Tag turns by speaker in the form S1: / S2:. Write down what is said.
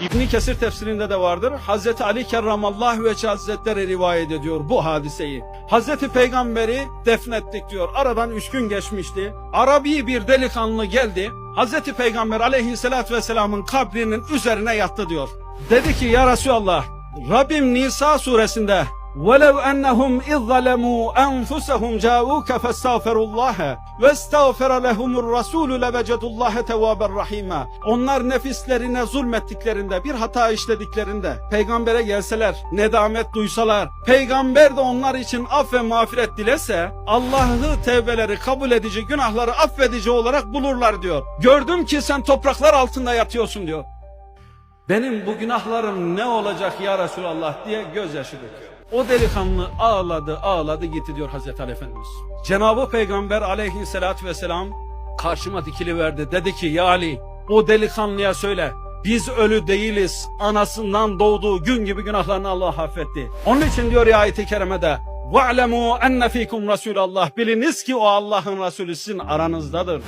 S1: İbni Kesir tefsirinde de vardır. Hazreti Ali Kerramallahu ve Hazretleri rivayet ediyor bu hadiseyi. Hazreti Peygamberi defnettik diyor. Aradan üç gün geçmişti. Arabi bir delikanlı geldi. Hazreti Peygamber aleyhissalatü vesselamın kabrinin üzerine yattı diyor. Dedi ki ya Resulallah Rabbim Nisa suresinde وَلَوْ أَنَّهُمْ اِذْ ظَلَمُوا أَنْفُسَهُمْ جَاءُوكَ فَاسْتَغْفَرُوا اللّٰهَ وَاسْتَغْفَرَ لَهُمُ الرَّسُولُ لَوَجَدُوا اللّٰهَ تَوَّابًا رَحِيمًا Onlar nefislerine zulmettiklerinde, bir hata işlediklerinde, peygambere gelseler, nedamet duysalar, peygamber de onlar için af ve mağfiret dilese, Allah'ı tevbeleri kabul edici, günahları affedici olarak bulurlar diyor. Gördüm ki sen topraklar altında yatıyorsun diyor. Benim bu günahlarım ne olacak ya Resulallah diye gözyaşı döküyor. O delikanlı ağladı ağladı gitti diyor Hazreti Ali Efendimiz. Cenab-ı Peygamber aleyhissalatü vesselam karşıma dikiliverdi. Dedi ki ya Ali o delikanlıya söyle biz ölü değiliz. Anasından doğduğu gün gibi günahlarını Allah affetti. Onun için diyor ya ayet-i kerimede وَعْلَمُوا اَنَّ ف۪يكُمْ رَسُولَ Biliniz ki o Allah'ın Resulü sizin aranızdadır.